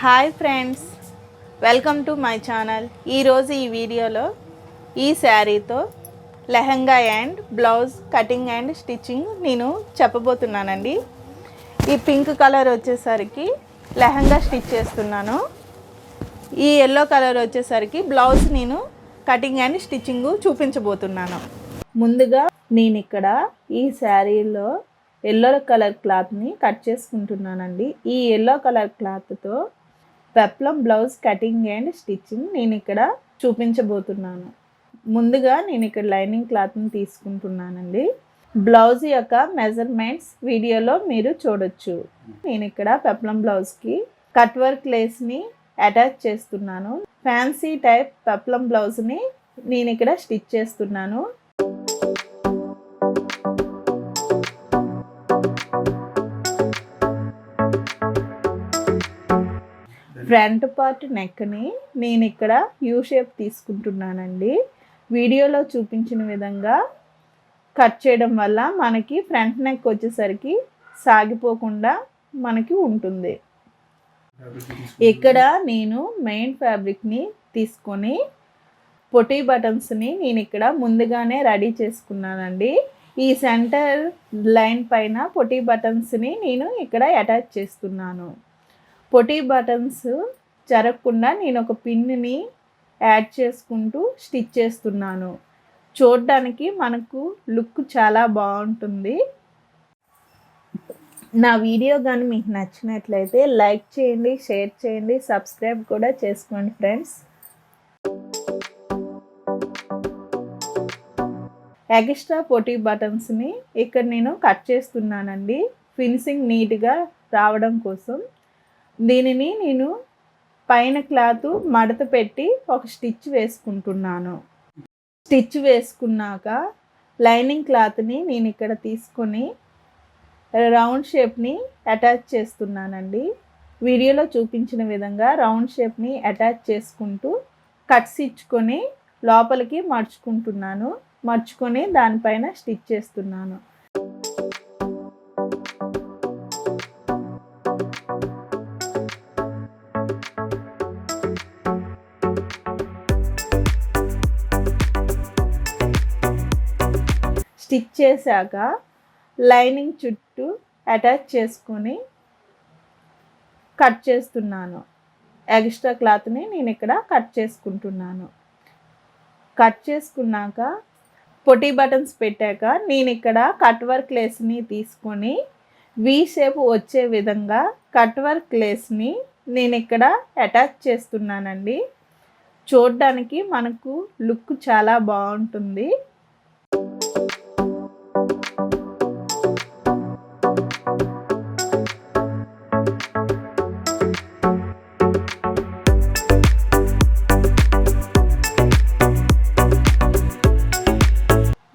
Hi friends welcome to my channel. ఈరోజు ఈ వీడియోలో ఈ శారీతో lehenga and blouse cutting and stitching నేను చెప్పబోతున్నానండి. ఈ పింక్ కలర్ వచ్చేసరికి లెహంగా స్టిచ్ చేస్తున్నాను. ఈ ఎల్లో కలర్ వచ్చేసరికి బ్లౌజ్ నేను కటింగ్ అండ్ స్టిచ్చింగ్ చూపించబోతున్నాను. ముందుగా నేను ఇక్కడ ఈ శారీలో ఎల్లో కలర్ క్లాత్ని కట్ చేసుకుంటున్నానండి. ఈ ఎల్లో కలర్ క్లాత్తో peplum blouse cutting and stitching నేను ఇక్కడ చూపించబోతున్నాను. ముందుగా నేను ఇక్కడ లైనింగ్ క్లాత్ని తీసుకుంటున్నానండి. బ్లౌజ్ యొక్క మెజర్మెంట్స్ వీడియోలో మీరు చూడొచ్చు. నేను ఇక్కడ పెప్లం బ్లౌజ్కి కట్ వర్క్ లేస్ని అటాచ్ చేస్తున్నాను. ఫ్యాన్సీ టైప్ పెప్లం బ్లౌజ్ని నేను ఇక్కడ స్టిచ్ చేస్తున్నాను. ఫ్రంట్ పార్ట్ నెక్ని నేను ఇక్కడ యూ షేప్ తీసుకుంటున్నానండి. వీడియోలో చూపించిన విధంగా కట్ చేయడం వల్ల మనకి ఫ్రంట్ నెక్ వచ్చేసరికి సాగిపోకుండా మనకి ఉంటుంది. ఇక్కడ నేను మెయిన్ ఫ్యాబ్రిక్ని తీసుకొని పొటీ బటన్స్ని నేను ఇక్కడ ముందుగానే రెడీ చేసుకున్నానండి. ఈ సెంటర్ లైన్ పైన పొటీ బటన్స్ని నేను ఇక్కడ అటాచ్ చేస్తున్నాను. పొటీ బటన్స్ జరగకుండా నేను ఒక పిన్ని యాడ్ చేసుకుంటూ స్టిచ్ చేస్తున్నాను. చూడడానికి మనకు లుక్ చాలా బాగుంటుంది. నా వీడియో కానీ మీకు నచ్చినట్లయితే లైక్ చేయండి షేర్ చేయండి సబ్స్క్రైబ్ కూడా చేసుకోండి ఫ్రెండ్స్. ఎక్స్ట్రా పొటీ బటన్స్ని ఇక్కడ నేను కట్ చేస్తున్నానండి. ఫినిషింగ్ నీట్గా రావడం కోసం. దీనిని నేను పైన క్లాత్ మడత పెట్టి ఒక స్టిచ్ వేసుకుంటున్నాను. స్టిచ్ వేసుకున్నాక లైనింగ్ క్లాత్ని నేను ఇక్కడ తీసుకొని రౌండ్ షేప్ని అటాచ్ చేస్తున్నానండి. వీడియోలో చూపించిన విధంగా రౌండ్ షేప్ని అటాచ్ చేసుకుంటూ కట్స్ ఇచ్చుకొని లోపలికి మడుచుకుంటున్నాను. మర్చుకొని దానిపైన స్టిచ్ చేస్తున్నాను. స్టిచ్ చేశాక లైనింగ్ చుట్టూ అటాచ్ చేసుకొని కట్ చేస్తున్నాను. ఎక్స్ట్రా క్లాత్ని నేను ఇక్కడ కట్ చేసుకుంటున్నాను. కట్ చేసుకున్నాక పొటీ బటన్స్ పెట్టాక నేను ఇక్కడ కట్ వర్క్ లేస్ని తీసుకొని వి షేప్ వచ్చే విధంగా కట్ వర్క్ లేస్ని నేను ఇక్కడ అటాచ్ చేస్తున్నానండి. చూడ్డానికి మనకు లుక్ చాలా బాగుంటుంది.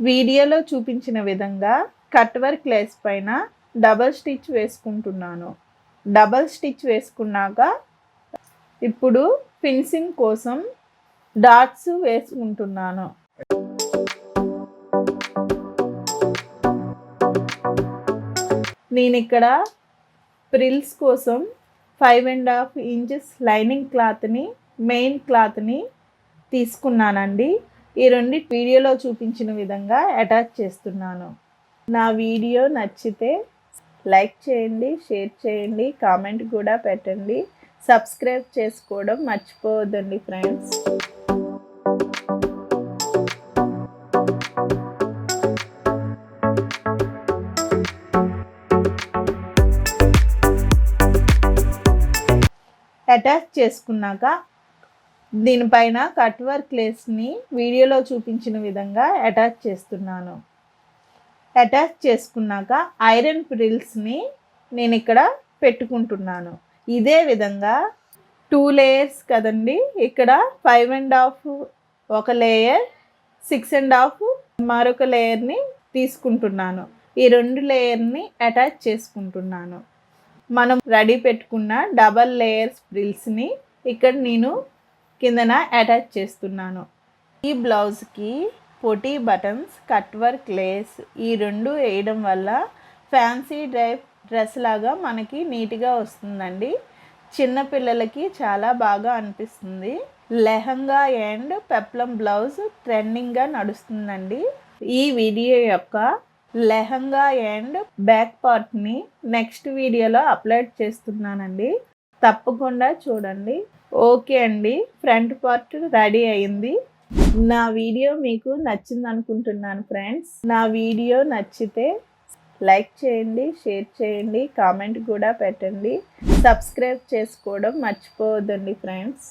వీడియోలో చూపించిన విధంగా కట్ వర్క్ లేస్ పైన డబల్ స్టిచ్ వేసుకుంటున్నాను. డబల్ స్టిచ్ వేసుకున్నాక ఇప్పుడు ఫిన్సింగ్ కోసం డాట్స్ వేసుకుంటున్నాను. నేను ఇక్కడ ప్రిల్స్ కోసం five and half inches lining క్లాత్ని మెయిన్ క్లాత్ని తీసుకున్నానండి. ఈ రెండు వీడియోలో చూపించిన విధంగా అటాచ్ చేస్తున్నాను. నా వీడియో నచ్చితే లైక్ చేయండి షేర్ చేయండి కామెంట్ కూడా పెట్టండి. సబ్స్క్రైబ్ చేసుకోవడం మర్చిపోవద్దండి ఫ్రెండ్స్. అటాచ్ చేసుకున్నాక దీనిపైన కట్ వర్క్ లేస్ని వీడియోలో చూపించిన విధంగా అటాచ్ చేస్తున్నాను. అటాచ్ చేసుకున్నాక ఐరన్ ప్రిల్స్ని నేను ఇక్కడ పెట్టుకుంటున్నాను. ఇదే విధంగా టూ లేయర్స్ కదండి ఇక్కడ ఫైవ్ అండ్ హాఫ్ ఒక లేయర్ సిక్స్ అండ్ హాఫ్ మరొక లేయర్ని తీసుకుంటున్నాను. ఈ రెండు లేయర్ని అటాచ్ చేసుకుంటున్నాను. మనం రెడీ పెట్టుకున్న డబల్ లేయర్స్ ప్రిల్స్ని ఇక్కడ నేను కిందన అటాచ్ చేస్తున్నాను. ఈ బ్లౌజ్కి పొటీ బటన్స్ కట్ వర్క్ లేస్ ఈ రెండు వేయడం వల్ల ఫ్యాన్సీ డ్రైప్ డ్రెస్ లాగా మనకి నీట్గా వస్తుందండి. చిన్నపిల్లలకి చాలా బాగా అనిపిస్తుంది. లెహంగా అండ్ పెప్లం బ్లౌజ్ ట్రెండింగ్గా నడుస్తుందండి. ఈ వీడియో యొక్క లెహంగా అండ్ బ్యాక్ పార్ట్ని నెక్స్ట్ వీడియోలో అప్లోడ్ చేస్తున్నానండి. తప్పకుండా చూడండి. ఓకే అండి. ఫ్రంట్ పార్ట్ రెడీ అయింది. నా వీడియో మీకు నచ్చింది అనుకుంటున్నాను ఫ్రెండ్స్. నా వీడియో నచ్చితే లైక్ చేయండి షేర్ చేయండి కామెంట్ కూడా పెట్టండి. సబ్స్క్రైబ్ చేసుకోవడం మర్చిపోవద్దండి ఫ్రెండ్స్.